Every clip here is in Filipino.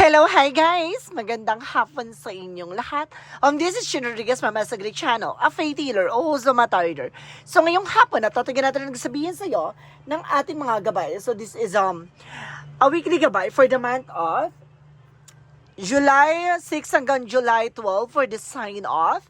Hello, hi guys! Magandang hapon sa inyong lahat. Um, this is Shin Rodriguez, Mama sa Greek Channel, a faith healer o Zomatarder. So ngayong hapon, natatagan natin ang sabihin sa iyo ng ating mga gabay. So this is um a weekly gabay for the month of July 6 hanggang July 12 for the sign of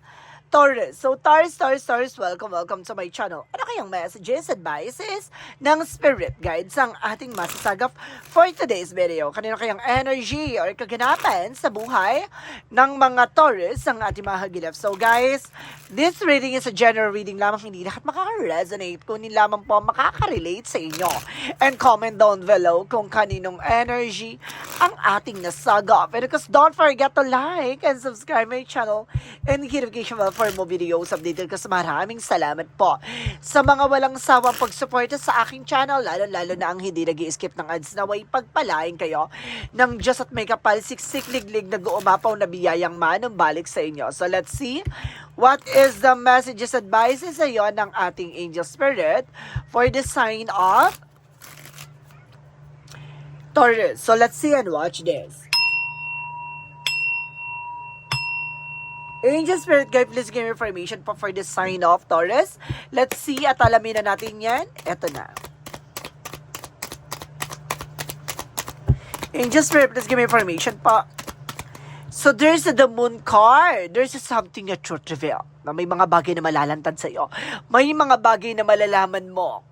Taurus. So, Taurus, Taurus, Taurus, welcome, welcome to my channel. Ano kayang messages, advices ng spirit guides ang ating masasagap for today's video? Kanino kayang energy or kaganapan sa buhay ng mga Taurus ang ating mahagilap? So, guys, this reading is a general reading lamang. Hindi lahat makaka-resonate. Kunin lamang po makaka-relate sa inyo. And comment down below kung kaninong energy ang ating nasagap. And of course, don't forget to like and subscribe my channel and hit notification bell for more videos updated kasi maraming salamat po sa mga walang sawang pagsuporta sa aking channel, lalo-lalo na ang hindi nag skip ng ads na way pagpalain kayo ng Diyos at may kapal siksik-liglig na guumapaw na biyayang manumbalik sa inyo. So let's see what is the messages advices sa iyo ng ating angel spirit for the sign of Taurus. So let's see and watch this. Angel Spirit Guide, please give me information po for the sign of Taurus. Let's see at alamin na natin yan. Eto na. Angel Spirit, please give me information po. So there's the moon card. There's something na truth reveal. Na may mga bagay na malalantad sa iyo. May mga bagay na malalaman mo.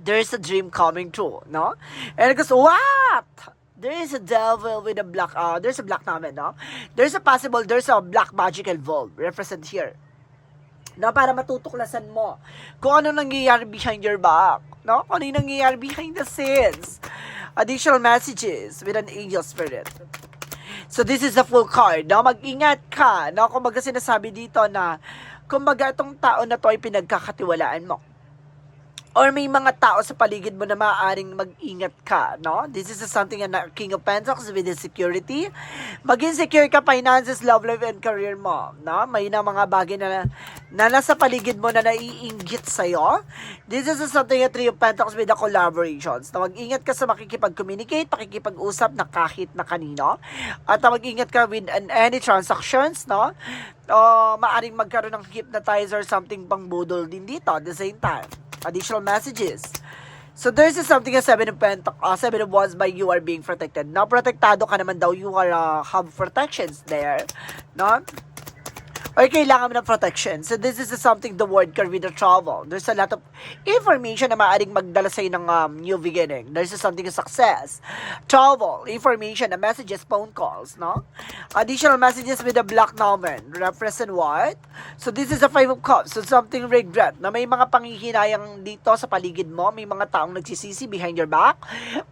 There's a dream coming true, no? And it goes, what? There is a devil with a black, uh, there's a black naman, no? There's a possible, there's a black magical involved, represent here. No, para matutuklasan mo kung ano nangyayari behind your back, no? Kung ano nangyayari behind the scenes. Additional messages with an angel spirit. So this is the full card, no? Mag-ingat ka, no? Kung baga sinasabi dito na, kumbaga itong tao na to ay pinagkakatiwalaan mo or may mga tao sa paligid mo na maaaring mag-ingat ka, no? This is something na King of Pentacles with security. Maging secure ka finances, love life, and career mo, no? May na mga bagay na, na nasa paligid mo na naiinggit sa'yo. This is something na Three of Pentacles with the collaborations. Na mag-ingat ka sa makikipag-communicate, makikipag-usap na kahit na kanino. At na mag-ingat ka with an, any transactions, no? O maaring magkaroon ng hypnotizer something pang budol din dito at the same time additional messages. So there's a something a seven of pentac uh, seven of wands by you are being protected. Now protektado ka naman daw you are uh, have protections there, no? Or kailangan mo ng protection. So this is something the word card with the travel. There's a lot of information na maaaring magdala sa'yo ng um, new beginning. There's a something success. Travel, information, na messages, phone calls, no? Additional messages with the black number. Represent what? So this is a five of cups. So something regret. Na may mga panghihinayang dito sa paligid mo. May mga taong nagsisisi behind your back.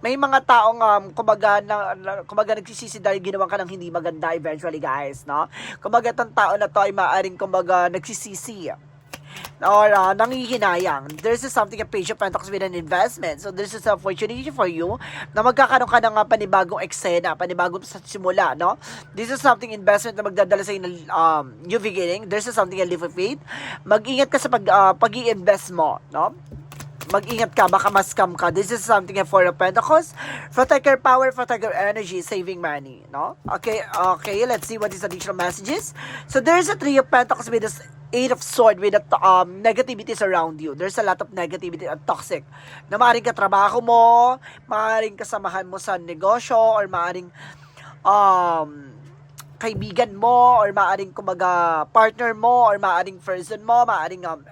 May mga taong um, kumbaga, na, kumbaga nagsisisi dahil ginawa ka ng hindi maganda eventually guys, no? Kumbaga tao na to ay maaring kumbaga nagsisisi or uh, nangihinayang. There's is something a page of pentacles with an investment. So there's is a opportunity for you na magkakaroon ka ng uh, panibagong eksena, panibagong sa simula, no? This is something investment na magdadala sa ng um, new beginning. There's is something a leap of faith. Mag-ingat ka sa pag, uh, pag-i-invest mo, no? Mag-ingat ka, baka ma-scam ka. This is something for the Pentacles. Protect your power, protect your energy, saving money, no? Okay, okay, let's see what is additional messages. So there's a Three of Pentacles with this Eight of Sword with the um, negativities around you. There's a lot of negativity at toxic. Na maaaring katrabaho mo, maaaring kasamahan mo sa negosyo, or maaaring um, kaibigan mo, or maaaring kumaga partner mo, or maaaring person mo, maaaring um,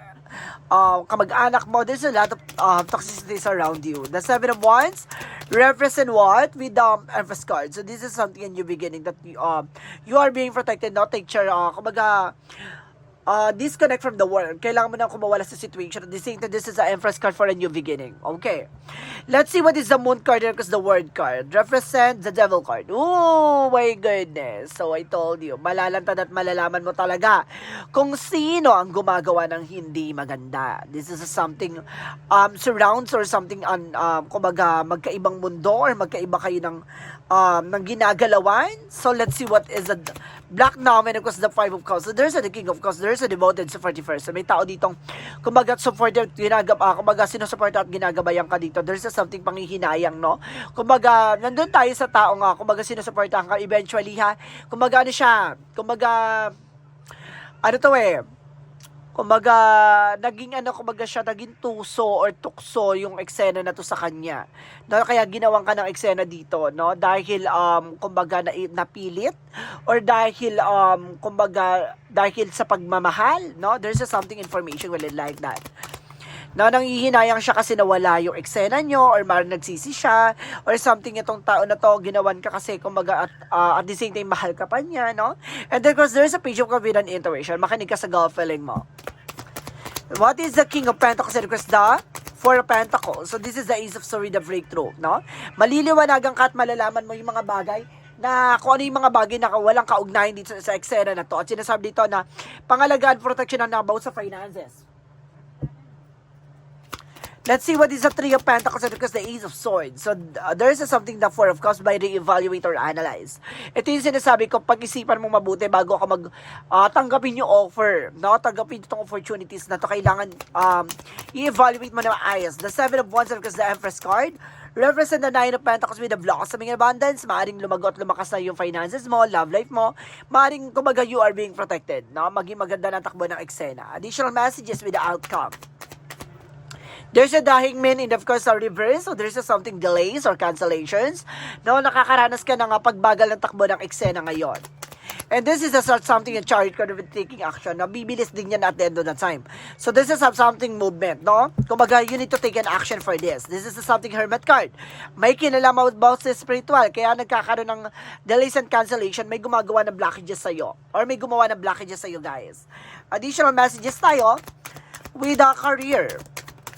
uh, kamag-anak mo, there's a lot of uh, toxicities around you. The Seven of Wands represent what? With the um, Empress card. So this is something in new beginning that um, you are being protected, not take care, uh, kumbaga, uh, disconnect from the world. Kailangan mo na kumawala sa situation. At the same time, this is the Empress card for a new beginning. Okay. Let's see what is the Moon card because the Word card. Represent the Devil card. Oh my goodness. So I told you, malalantad at malalaman mo talaga kung sino ang gumagawa ng hindi maganda. This is something um, surrounds or something on, um, kumbaga, magkaibang mundo or magkaiba kayo ng um, ng ginagalawan. So let's see what is the Black of course, the Five of Cups. So, there's a the King of Cups. There's a devoted 41st. So, may tao ditong, kumbaga, support ginagab, ah, kumbaga, sinusupport at ginagabayan ka dito. There's a something panghihinayang, no? Kumbaga, nandun tayo sa tao nga, kumbaga, sinusuportahan ka eventually, ha? Kumbaga, ano siya? Kumbaga, ano to eh? Kumbaga, naging ano, kumbaga siya, naging tuso or tukso yung eksena na to sa kanya. No, kaya ginawan ka ng eksena dito, no? Dahil, um, kumbaga, na, napilit or dahil, um, kumbaga, dahil sa pagmamahal, no? There's a something information will like that. No, nanghihinayang siya kasi nawala yung eksena nyo or marang nagsisi siya or something itong tao na to ginawan ka kasi kumbaga at, uh, at the same time mahal ka pa niya, no? And then because there's a page of confident intuition, makinig ka sa gut feeling mo. What is the King of Pentacles and request the Four of Pentacles? So this is the Ace of Swords, the breakthrough, no? Maliliwanagan ka at malalaman mo yung mga bagay na kung ano yung mga bagay na walang kaugnayan dito sa, sa eksena na to. At sinasabi dito na pangalagaan protection na about sa finances. Let's see what is the Three of Pentacles and because the Ace of Swords. So, uh, there is something the Four of Cups by re-evaluate or analyze. Ito yung sinasabi ko, pag-isipan mo mabuti bago ka mag uh, tanggapin yung offer. No? Tanggapin itong opportunities na to. Kailangan um, i-evaluate mo na maayos. The Seven of Wands and because the Empress card represent the Nine of Pentacles with the blossoming abundance. Maaring lumagot, lumakas na yung finances mo, love life mo. Maaring, kumbaga, you are being protected. No? Maging maganda na takbo ng eksena. Additional messages with the outcome. There's a dahing man in of course sa reverse. So there's a something delays or cancellations. No, nakakaranas ka na nga pagbagal ng takbo ng eksena ngayon. And this is a something a chart card of taking action. No? Bibilis din yan at the end of the time. So this is a something movement, no? Kumbaga, you need to take an action for this. This is a something hermit card. May kinalaman about sa spiritual. Kaya nagkakaroon ng delays and cancellation. May gumagawa ng blockages sa'yo. Or may gumawa ng blockages sa'yo, guys. Additional messages tayo with a career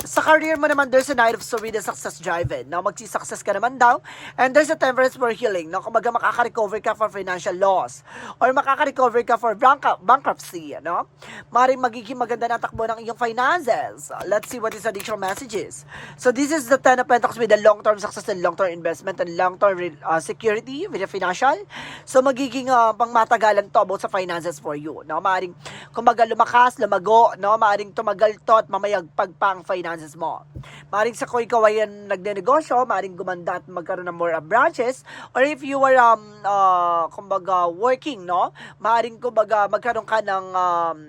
sa career mo naman, there's a night of Serena success driven. Now, magsi-success ka naman daw. And there's a temperance for healing. No? Kumbaga, makaka-recover ka for financial loss. Or makaka-recover ka for bank- bankruptcy. No? Maring magiging maganda na takbo ng iyong finances. Let's see what is additional messages. So, this is the Ten of Pentacles with the long-term success and long-term investment and long-term uh, security with the financial. So, magiging uh, pangmatagalan to about sa finances for you. No? Maring, kumbaga, lumakas, lumago. No? Maring tumagal to at mamayagpag pa ang mo. Maring sa koy kawayan nagnenegosyo, maring gumanda at magkaroon ng more branches, or if you are, um, uh, kumbaga, working, no? Maring, kumbaga, magkaroon ka ng, um,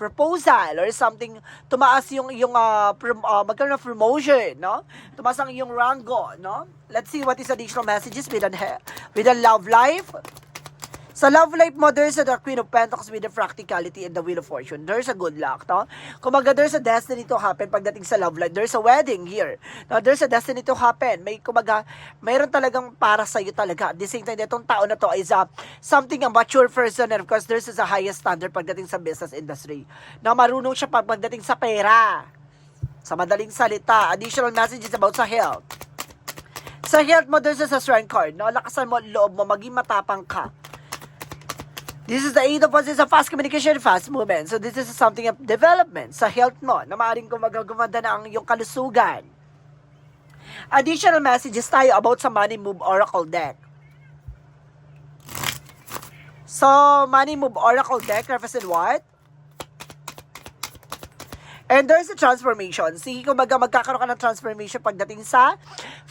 proposal or something tumaas yung yung uh, prom, uh, magkaroon ng promotion no tumaas ang iyong rango no let's see what is additional messages with an with a love life sa love life mo, there's a the Queen of Pentacles with the practicality and the Wheel of Fortune. There's a good luck, no? Kumaga, there's a destiny to happen pagdating sa love life. There's a wedding here. No, there's a destiny to happen. May, kumaga, mayroon talagang para sa iyo talaga. At the same time, itong tao na to is a, something a mature person and of course, there's a highest standard pagdating sa business industry. Na marunong siya pag pagdating sa pera. Sa madaling salita, additional messages about sa health. Sa health mo, there's a strength card. No? Lakasan mo loob mo, maging matapang ka. This is the eight of us is a fast communication, fast movement. So this is something of development sa health mo na maaaring gumaganda na ang iyong kalusugan. Additional messages tayo about sa Money Move Oracle deck. So, Money Move Oracle deck represent what? And there's a transformation. See, kumbaga magkakaroon ka ng transformation pagdating sa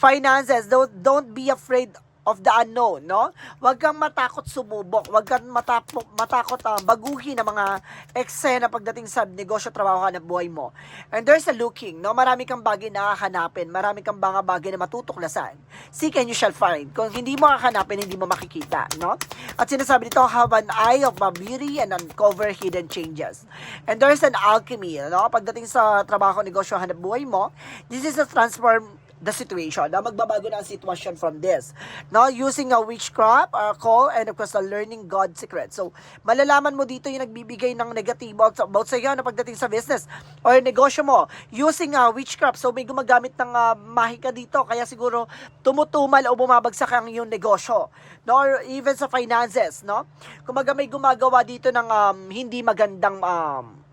finances. Don't, don't be afraid of the unknown, no? Huwag kang matakot sumubok, huwag kang matapok, matakot uh, baguhin ang mga eksena pagdating sa negosyo, trabaho, hanap buhay mo. And there's a looking, no? Marami kang bagay na hahanapin, marami kang mga bagay na matutuklasan. Seek and you shall find. Kung hindi mo hahanapin, hindi mo makikita, no? At sinasabi dito, have an eye of my beauty and uncover hidden changes. And there's an alchemy, no? Pagdating sa trabaho, negosyo, hanap buhay mo, this is a transform the situation na magbabago na ang sitwasyon from this. No using a witchcraft uh, call and of course a learning God secret. So malalaman mo dito yung nagbibigay ng negatibo about sa iyo na pagdating sa business or negosyo mo. Using a witchcraft so may gumagamit ng uh, mahika dito kaya siguro tumutumal o bumabagsak ang iyong negosyo no? Or even sa finances no? Kumaga may gumagawa dito ng um, hindi magandang um,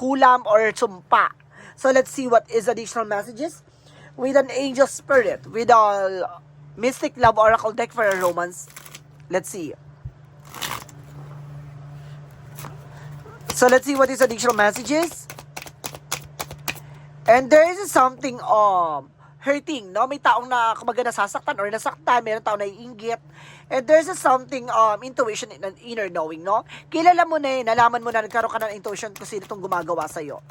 kulam or sumpa. So let's see what is additional messages with an angel spirit, with a mystic love oracle deck for a romance. Let's see. So let's see what is additional messages. And there is something um hurting, no? May taong na kumaga nasasaktan or nasaktan, mayroong taong naiinggit. And there's a something um intuition and inner knowing, no? Kilala mo na eh, nalaman mo na nagkaroon ka ng intuition kung sino itong gumagawa sa'yo.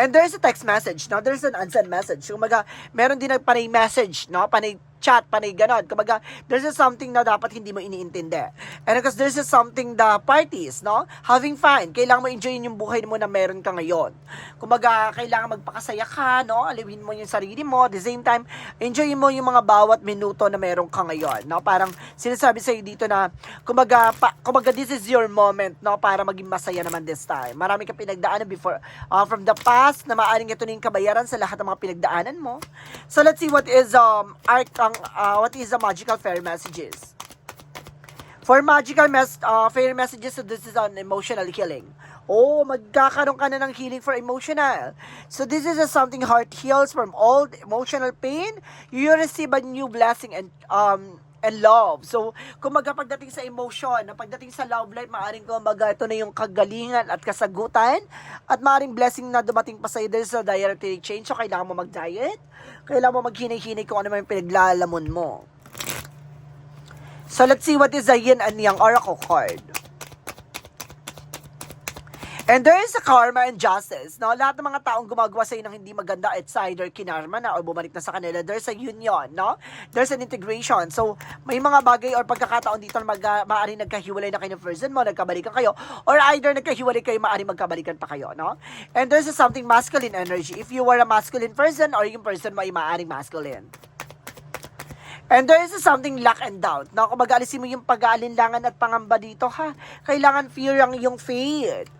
And there's a text message, no? There's an unsent message. Kumaga, meron din na panay message, no? Panay chat, panay ganon. Kumaga, there's a something na dapat hindi mo iniintindi. And because there's a something the parties, no? Having fun. Kailangan mo enjoyin yung buhay mo na meron ka ngayon. Kumaga, kailangan magpakasaya ka, no? Aliwin mo yung sarili mo. At the same time, enjoyin mo yung mga bawat minuto na meron ka ngayon, no? Parang sinasabi sa'yo dito na, kumaga, pa, kumaga, this is your moment, no? Para maging masaya naman this time. Marami kang pinagdaanan before, uh, from the past, na maaaring ito na yung kabayaran sa lahat ng mga pinagdaanan mo. So, let's see what is, um, arc, ang, uh, what is the magical fairy messages. For magical mes uh, fairy messages, so this is on emotional healing. Oh, magkakaroon ka na ng healing for emotional. So this is a something heart heals from old emotional pain. You receive a new blessing and um and love. So, kumaga pagdating sa emotion, na pagdating sa love life, maaring kumaga ito na yung kagalingan at kasagutan at maaring blessing na dumating pa sa iyo dahil sa dietary change. So, kailangan mo mag-diet. Kailangan mo maghinay-hinay kung ano man yung pinaglalamon mo. So let's see what is the yin and yang oracle card. And there is a karma and justice. No? Lahat ng mga taong gumagawa sa ng hindi maganda, it's either kinarma na o bumalik na sa kanila. There's a union, no? There's an integration. So, may mga bagay or pagkakataon dito na mag, maaari nagkahiwalay na kayo ng person mo, nagkabalikan kayo, or either nagkahiwalay kayo, maaari magkabalikan pa kayo, no? And there's a something masculine energy. If you were a masculine person, or yung person mo ay maaaring masculine. And there is something luck and doubt. No? Kung mag-alisin mo yung pag-aalinlangan at pangamba dito, ha? Kailangan fear ang yung faith.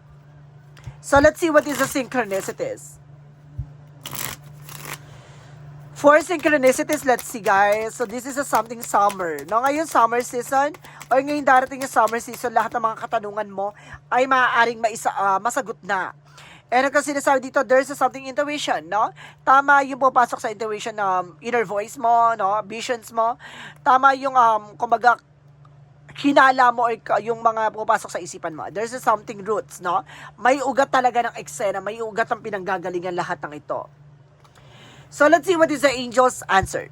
So, let's see what is the synchronicities. For synchronicities, let's see guys. So, this is a something summer. No? Ngayon, summer season, or ngayon darating yung summer season, lahat ng mga katanungan mo ay maaaring maisa, ah, masagot na. And ang sinasabi dito, there's a something intuition, no? Tama yung pupasok sa intuition, um, inner voice mo, no? Visions mo. Tama yung, um, kumbaga, hinala mo or yung mga pupasok sa isipan mo. There's something roots, no? May ugat talaga ng eksena, may ugat ang pinanggagalingan lahat ng ito. So, let's see what is the angel's answer.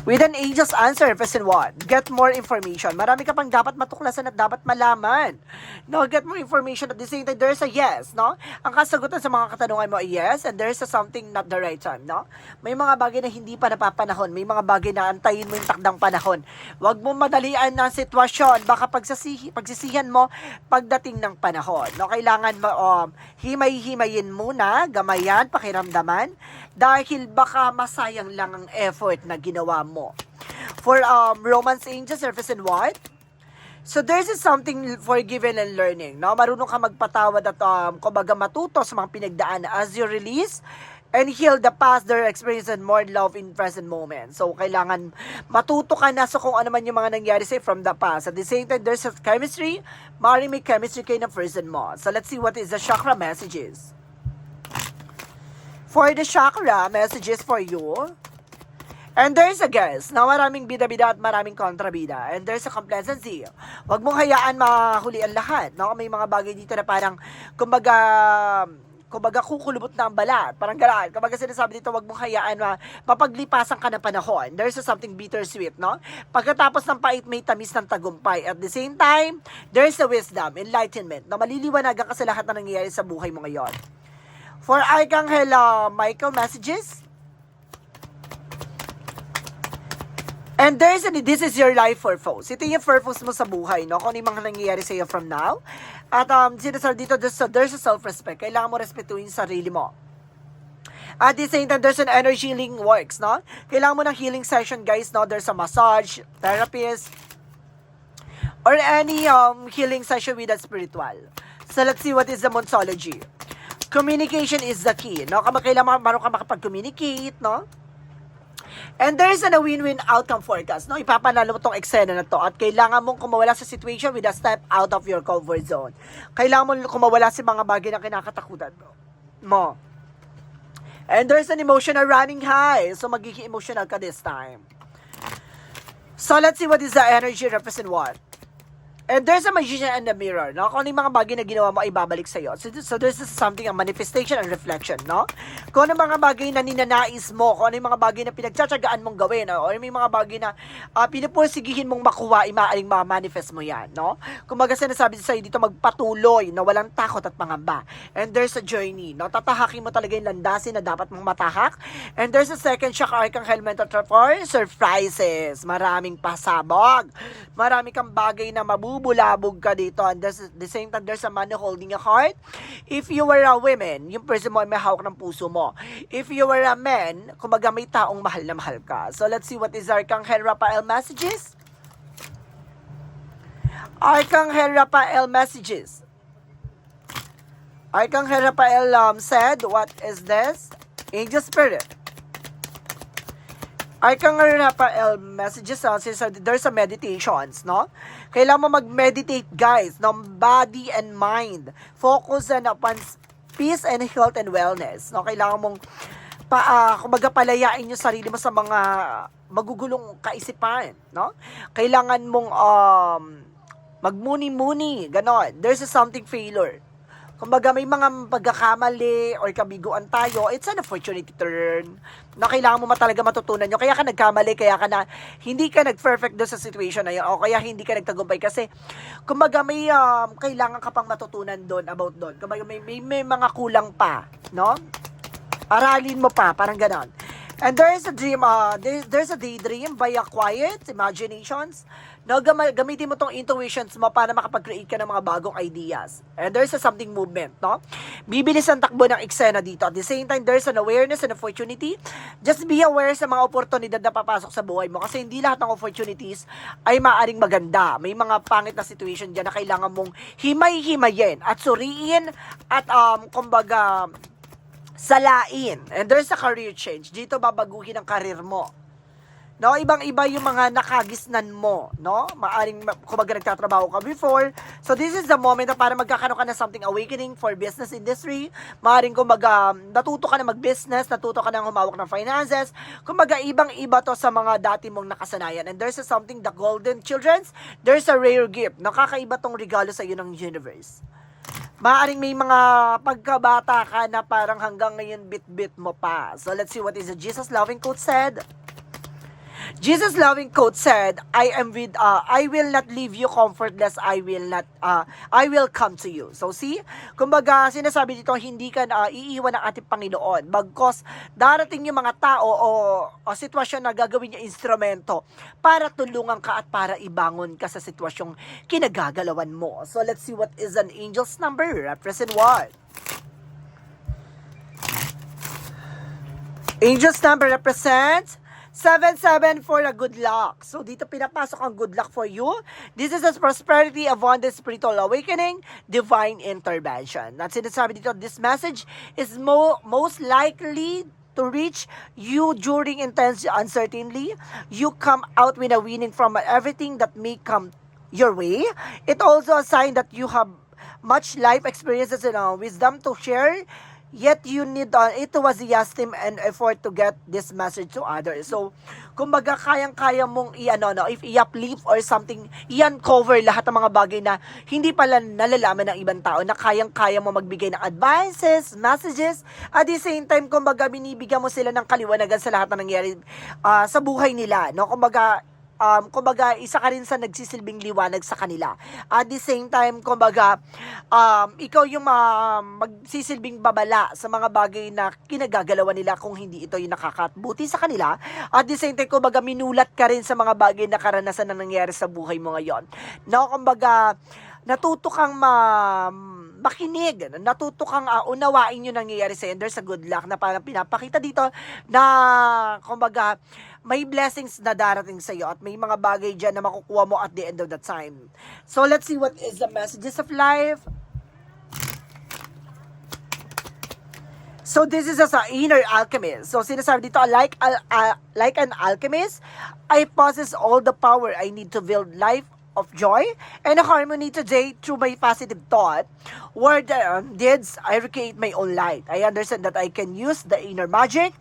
With an angel's answer, person 1, get more information. Marami ka pang dapat matuklasan at dapat malaman. No, get more information at the same time, there's a yes, no? Ang kasagutan sa mga katanungan mo ay yes, and there's a something not the right time, no? May mga bagay na hindi pa napapanahon, may mga bagay na antayin mo yung takdang panahon. Huwag mo madalian ng sitwasyon, baka pagsasihi, pagsisihan mo pagdating ng panahon. No, kailangan mo um, himay-himayin muna, gamayan, pakiramdaman, dahil baka masayang lang ang effort na ginawa mo. For um, romance angels, surface and what? So there's is something forgiven and learning, no? Marunong ka magpatawad at um, kumbaga matuto sa mga pinagdaan as you release and heal the past, their experience and more love in present moment. So, kailangan matuto ka na sa kung ano man yung mga nangyari sa'yo from the past. At the same time, there's a chemistry. Mari may chemistry kayo ng person mo. So, let's see what is the chakra messages. For the chakra messages for you, And there's a guess na maraming bida-bida at maraming kontrabida. And there's a complacency. Huwag mong hayaan mahuli ang lahat. No? May mga bagay dito na parang, kumbaga, kumbaga kukulubot na ang balat. Parang galaan. Kumbaga sinasabi dito, huwag mong hayaan na mapaglipasan ka ng panahon. There's a something bittersweet, no? Pagkatapos ng pait, may tamis ng tagumpay. At the same time, there's a wisdom, enlightenment, na maliliwanagan ka sa lahat na nangyayari sa buhay mo ngayon. For Archangel uh, Michael messages, And there's a, this is your life purpose. Ito yung purpose mo sa buhay, no? Kung ano yung mga nangyayari sa'yo from now. At um, sinasabi dito, there's there's a self-respect. Kailangan mo respetuhin yung sarili mo. At the same time, there's an energy healing works, no? Kailangan mo ng healing session, guys, no? There's a massage, therapist, or any um, healing session with a spiritual. So, let's see what is the Monsology. Communication is the key, no? Kailangan marunong ka makapag-communicate, no? And there is a win-win outcome forecast. No? Ipapanalo mo tong eksena na to at kailangan mong kumawala sa situation with a step out of your comfort zone. Kailangan mo kumawala sa mga bagay na kinakatakutan mo. mo. And there's an emotional running high. So magiging emotional ka this time. So let's see what is the energy represent what. And there's a magician in the mirror, no? Kung ano yung mga bagay na ginawa mo ay babalik sa'yo. So, so there's something, a manifestation and reflection, no? Kung ano yung mga bagay na ninanais mo, kung ano yung mga bagay na pinagtsatsagaan mong gawin, o may mga bagay na uh, pinupursigihin mong makuha, ay maaaring ma-manifest mo yan, no? Kung baga sinasabi sa'yo dito, magpatuloy na walang takot at pangamba. And there's a journey, no? Tatahakin mo talaga yung landasin na dapat mong matahak. And there's a second shock archangel mental for surprises. Maraming pasabog. Marami kang bagay na mabubulabog ka dito. And there's, the same time, there's a man holding a heart. If you were a woman, yung person mo ay may hawak ng puso mo. If you were a man, kumaga may taong mahal na mahal ka. So let's see what is Archangel Raphael messages. Archangel Raphael messages. Archangel Raphael um, said, what is this? Angel Spirit. Archangel Raphael messages uh, says uh, there's a meditations, no? Kailangan mo mag-meditate, guys, no? Body and mind. Focus on upon peace and health and wellness, no? Kailangan mong pa, uh, kumbaga palayain yung sarili mo sa mga magugulong kaisipan, no? Kailangan mong um, magmuni-muni, ganon. There's a something failure. Kumbaga may mga pagkakamali or kabiguan tayo, it's an opportunity to learn na kailangan mo matalaga matutunan nyo. Kaya ka nagkamali, kaya ka na hindi ka nag-perfect doon sa situation na yun o kaya hindi ka nagtagumpay kasi kumbaga may um, kailangan ka pang matutunan doon about doon. Kumbaga may, may, may mga kulang pa, no? Aralin mo pa, parang ganon. And there is a dream, uh, there, there's a daydream by a quiet imaginations. No, gam- gamitin mo tong intuitions mo para makapag-create ka ng mga bagong ideas. And there's a something movement, no? Bibilis ang takbo ng eksena dito. At the same time, there's an awareness and opportunity. Just be aware sa mga oportunidad na papasok sa buhay mo. Kasi hindi lahat ng opportunities ay maaring maganda. May mga pangit na situation dyan na kailangan mong himay-himayin at suriin at um, kumbaga salain. And there's a career change. Dito babaguhin ang karir mo. No, ibang-iba yung mga nakagisnan mo, no? Maaring kumbaga nagtatrabaho ka before. So this is the moment na para magkakaroon ka na something awakening for business industry. Maaring kumbaga natuto ka na mag-business, natuto ka na humawak ng finances. Kumbaga ibang-iba to sa mga dati mong nakasanayan. And there's a something the golden children's, there's a rare gift. Nakakaiba tong regalo sa iyo ng universe. Maaring may mga pagkabata ka na parang hanggang ngayon bit-bit mo pa. So let's see what is the Jesus loving quote said. Jesus loving quote said, I am with uh, I will not leave you comfortless, I will not uh, I will come to you. So see, kumbaga sinasabi dito hindi ka uh, iiwan ng ating Panginoon bagkos darating yung mga tao o, o sitwasyon na gagawin niya instrumento para tulungan ka at para ibangon ka sa sitwasyong kinagagalawan mo. So let's see what is an angel's number. Represent what? Angel's number represents 7-7 for a good luck. So, dito pinapasok ang good luck for you. This is a prosperity, abundance, spiritual awakening, divine intervention. At sinasabi dito, this message is mo most likely to reach you during intense uncertainty. You come out with a winning from everything that may come your way. It also a sign that you have much life experiences and uh, wisdom to share Yet you need uh, enthusiasm and effort to get this message to others. So, kumbaga kayang-kaya mong i-ano no, if i-uplift or something, i-uncover lahat ng mga bagay na hindi pala nalalaman ng ibang tao na kayang-kaya mo magbigay ng advices, messages, at the same time kumbaga binibigyan mo sila ng kaliwanagan sa lahat ng nangyari uh, sa buhay nila, no? Kumbaga um, kumbaga, isa ka rin sa nagsisilbing liwanag sa kanila. At the same time, kumbaga, um, ikaw yung uh, magsisilbing babala sa mga bagay na kinagagalawan nila kung hindi ito yung nakakatbuti sa kanila. At the same time, kumbaga, minulat ka rin sa mga bagay na karanasan na nangyari sa buhay mo ngayon. No, kumbaga, natuto kang ma makinig, natuto kang uh, unawain yung nangyayari sa There's a good luck na parang pinapakita dito na, kumbaga, may blessings na darating sa iyo at may mga bagay dyan na makukuha mo at the end of the time. So, let's see what is the messages of life. So this is as an inner alchemist. So sinasabi dito, like uh, uh, like an alchemist, I possess all the power I need to build life of joy and harmony today through my positive thought. Word um, deeds, I recreate my own light. I understand that I can use the inner magic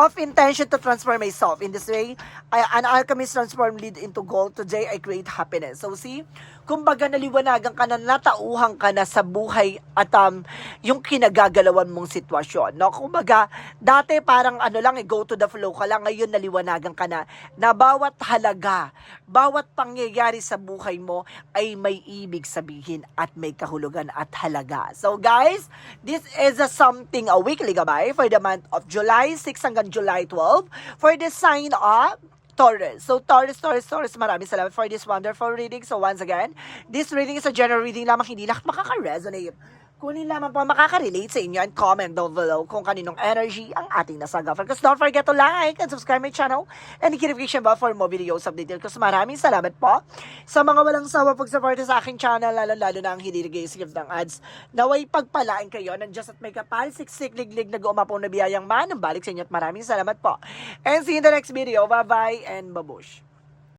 of intention to transform myself. In this way, I, an alchemist transform lead into gold. Today, I create happiness. So see, kumbaga naliwanagan ka na, natauhan ka na sa buhay at um, yung kinagagalawan mong sitwasyon. No? Kumbaga, dati parang ano lang, eh, go to the flow ka lang. Ngayon, naliwanagan ka na na bawat halaga, bawat pangyayari sa buhay mo ay may ibig sabihin at may kahulugan at halaga. So guys, this is a something, a weekly gabay for the month of July 6 hanggang July 12 for the sign of Taurus. So, Taurus, Taurus, Taurus, maraming salamat for this wonderful reading. So, once again, this reading is a general reading lamang, hindi lahat makaka-resonate. Kunin lamang po makaka-relate sa inyo and comment down below kung kaninong energy ang ating nasagapan. Because don't forget to like and subscribe my channel and the notification bell for more videos updated. Kasi maraming salamat po sa mga walang sawa pagsuporta sa aking channel, lalo-lalo na ang hindi nag-skip ng ads. Naway pagpalain kayo ng Diyos at may kapal, siksik, liglig, nag-umapaw na biyayang man. Ang balik sa inyo at maraming salamat po. And see you in the next video. Bye-bye and babush.